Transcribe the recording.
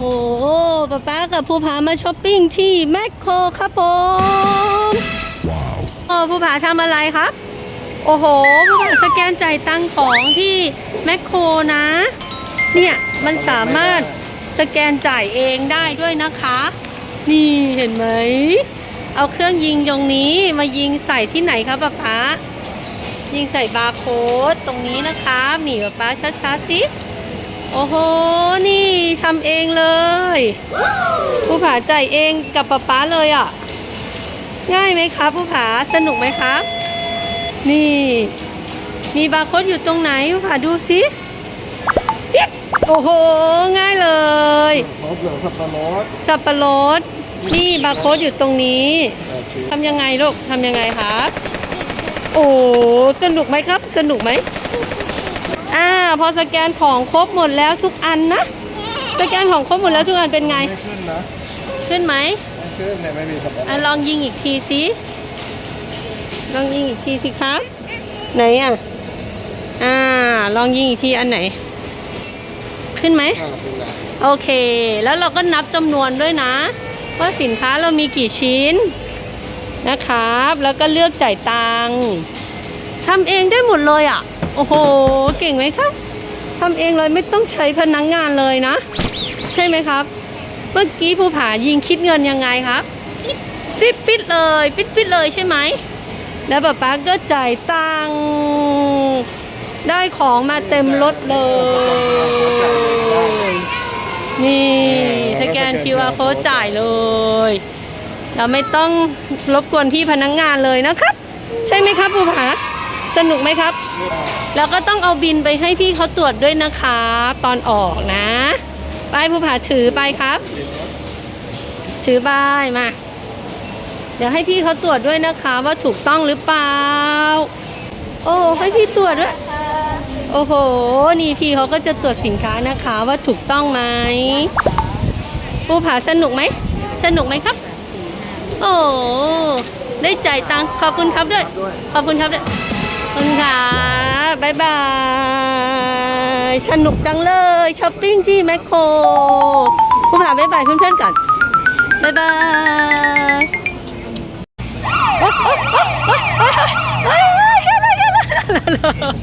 โอ้โหป๊าป๊ากับภูผามาช้อปปิ้งที่แมคโครครับผมโอ้ภูผาทำอะไรครับ โอ้โหภูผาสแกนจ่ายตังค์ของที่แมคโครนะ เนี่ยมันสามารถสแกนจ่ายเองได้ด้วยนะคะ นี่เห็นไหม เอาเครื่องยิงตรงนี้มายิงใส่ที่ไหนครับป๊าป๊า ยิงใส่บาร์โค้ดตรงนี้นะคะหมีป๊าป๊าช้าๆสิโอ้โห นี่ทำเองเลยผู้ผาจ่ายเองกับป๊าป๊าเลยอะ ง่ายไหมครับผู้ผาสนุกไหมครับนี่ มีบาร์โค้ดอยู่ตรงไหนผู้ผาดูสิปิ๊บโอ้โห ง่ายเลยรถเหลืองสับปะรดสับปะรดนี่บาร์โค้ดอยู่ตรงนี้แปดชิ้นทำยังไงลูกทำยังไงครับ โอ้สนุกไหมครับ สนุกไหมอ่าพอสแกนของครบหมดแล้วทุกอันนะสแกนของครบหมดแล้วทุกอันเป็นไง ไม่ขึ้นนะขึ้นไหมไม่ขึ้นเนี่ยไม่มีสับปะรอะดลองยิงอีกทีสิลองยิงอีกทีสิครับ ไหนอะอ่าลองยิงอีกทีอันไหน ขึ้นไหมอ่าขึ้นแล้วโอเค แล้วเราก็นับจำนวนด้วยนะ ว่าสินค้าเรามีกี่ชิ้น นะครับ แล้วก็เลือกจ่ายตังค์ทำเองได้หมดเลยอะ โอ้โห เก่งไหมครับทำเองเลยไม่ต้องใช้พนักงงานเลยนะ ใช่ไหมครับ เมื่อกี้ภูผายิงคิดเงินยังไงครับปิดปิดเลยปิดปิดเลยใช่ไหมแล้วป๊าป๊าก็จ่ายตังค์ได้ของมาเต็มรถเลย นี่ สแกน QR code จ่ายเลย เราไม่ต้องรบกวนพี่พนักงงานเลยนะครับ ใช่ไหมครับภูผาสนุกไหมครับ แล้วก็ต้องเอาบินไปให้พี่เขาตรวจด้วยนะคะตอนออกนะไปภูผาถือไปครับ ถือใบมา เดี๋ยวให้พี่เขาตรวจด้วยนะคะ ว่าถูกต้องหรือเปล่า โอ้ให้พี่ตรวจด้วยโอ้โห นี่พี่เขาก็จะตรวจสินค้านะคะว่าถูกต้องไหมภูผาสนุกไหม สนุกไหมครับ โอ้ได้จ่ายตังค์ขอบคุณครับด้วย ขอบคุณครับด้วยขอบคุณค่ะบ๊ายบาย สนุกจังเลยช้อปปิ้งที่แมคโครภูผาบ๊ายบายเพื่อนๆก่อนบ๊ายบายโอ๊ะโอ๊ะโอ๊ะโอ๊ะโอ๊ะโอ๊ะโอ๊ะ